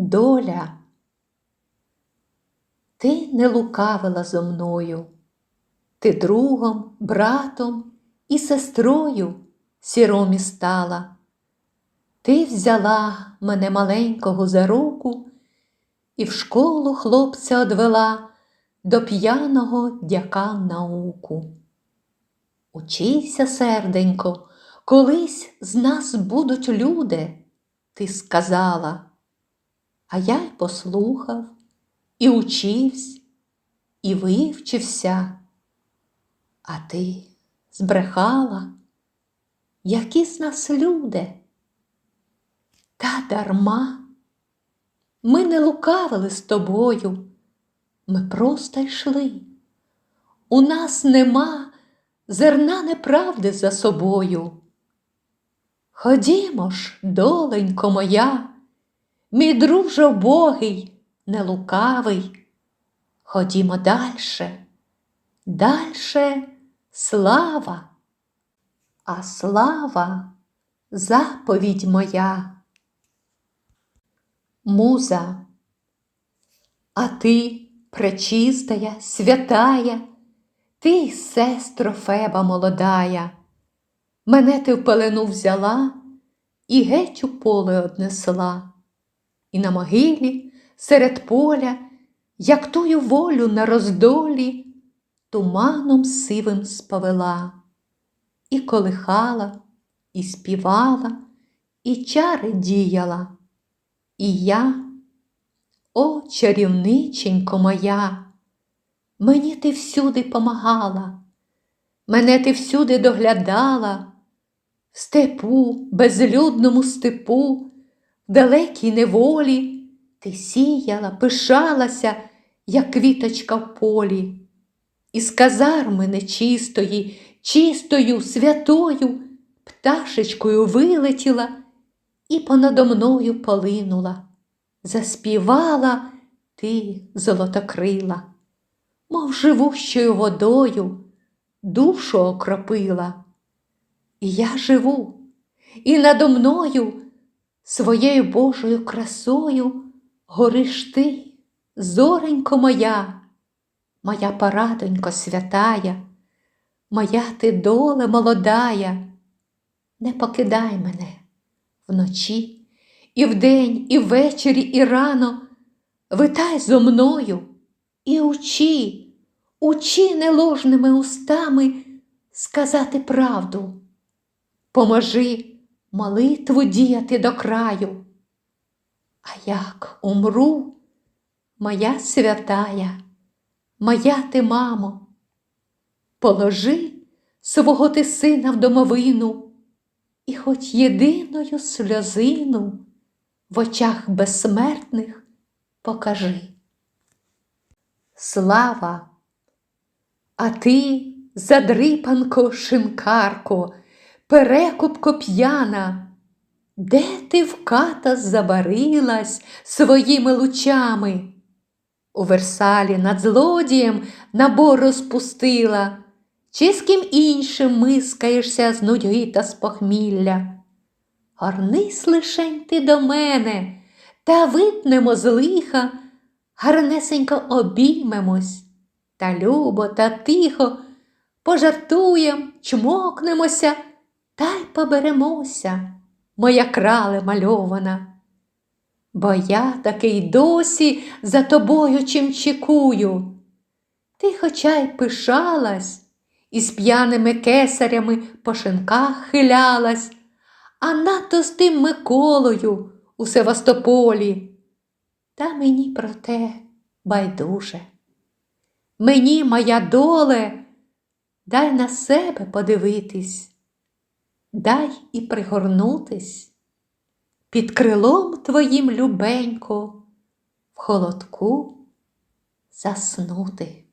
Доля, ти не лукавила зо мною, ти другом, братом і сестрою сіромі стала. Ти взяла мене маленького за руку і в школу хлопця одвела до п'яного дяка науку. Учися, серденько, колись з нас будуть люди, ти сказала. А я й послухав, і учився, і вивчився, а ти збрехала, які з нас люди. Та дарма, ми не лукавили з тобою, ми просто йшли. У нас нема зерна неправди за собою. Ходімо ж, доленько моя, мій друже богий, не лукавий. Ходімо дальше, дальше слава, а слава заповідь моя. Муза, а ти пречистая, святая, ти, сестро Феба молодая, мене ти в пелену взяла і геть у поле однесла, і на могилі серед поля, як тую волю на роздолі, туманом сивим сповела, і колихала, і співала, і чари діяла. І я, о, чарівниченько моя, мені ти всюди помагала, мене ти всюди доглядала, в степу, безлюдному степу, далекій неволі. Ти сіяла, пишалася, як квіточка в полі, із казарми нечистої, чистою, святою, пташечкою вилетіла і понадо мною полинула, заспівала ти золотокрила, мов живущою водою душу окропила. І я живу, і надо мною своєю Божою красою гориш ти, зоренько моя, моя порадонько святая, моя ти доле молодая, не покидай мене вночі, і вдень, і ввечері, і рано. Витай зо мною і учи, учи неложними устами сказати правду. Поможи молитву діяти до краю. А як умру, моя святая, моя ти мамо, положи свого ти сина в домовину і хоч єдиною сльозину в очах безсмертних покажи. Слава, а ти, задрипанко, шинкарко, перекупко п'яна, де ти в ката забарилась своїми лучами? У Версалі над злодієм набор розпустила. Чи з ким іншим мискаєшся з нудьги та з похмілля. Горнись лишень ти до мене та випнемо з лиха, гарнесенько обіймемось. Та любо та тихо пожартуєм, чмокнемося та й поберемося, моя крале мальована. Бо я таки досі за тобою чим чекую. Ти хоча й пишалась із п'яними кесарями по шинках хилялась, а надто з тим Миколою у Севастополі. Та мені про те байдуже. Мені моя доле, дай на себе подивитись, дай і пригорнутись під крилом твоїм любенько, в холодку заснути.